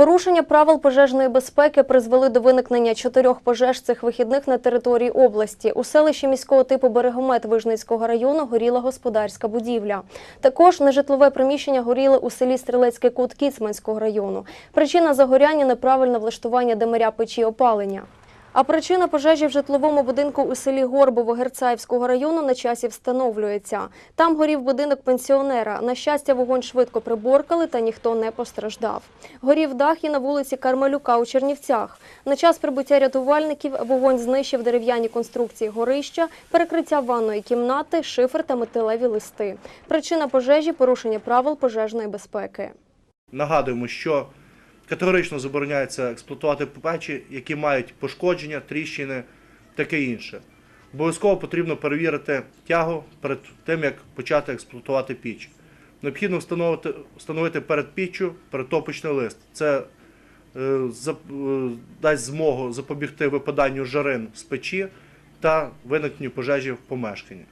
Порушення правил пожежної безпеки призвели до виникнення чотирьох пожеж цих вихідних на території області. У селищі міського типу Берегомет Вижницького району горіла господарська будівля. Також нежитлове приміщення горіли у селі Стрілецький кут Кіцманського району. Причина загоряння неправильне влаштування демиря печі опалення. А причина пожежі в житловому будинку у селі Горбово Герцаївського району на часі встановлюється. Там горів будинок пенсіонера. На щастя, вогонь швидко приборкали та ніхто не постраждав. Горів дах і на вулиці Кармелюка у Чернівцях. На час прибуття рятувальників вогонь знищив дерев'яні конструкції горища, перекриття ванної кімнати, шифер та металеві листи. Причина пожежі порушення правил пожежної безпеки. Нагадуємо, що категорично забороняється експлуатувати печі, які мають пошкодження, тріщини, таке інше. Обов'язково потрібно перевірити тягу перед тим, як почати експлуатувати піч. Необхідно встановити, встановити перед піччю перетопочний лист. Це е, зап- е, дасть змогу запобігти випаданню жарин з печі та виникненню пожежі в помешканні.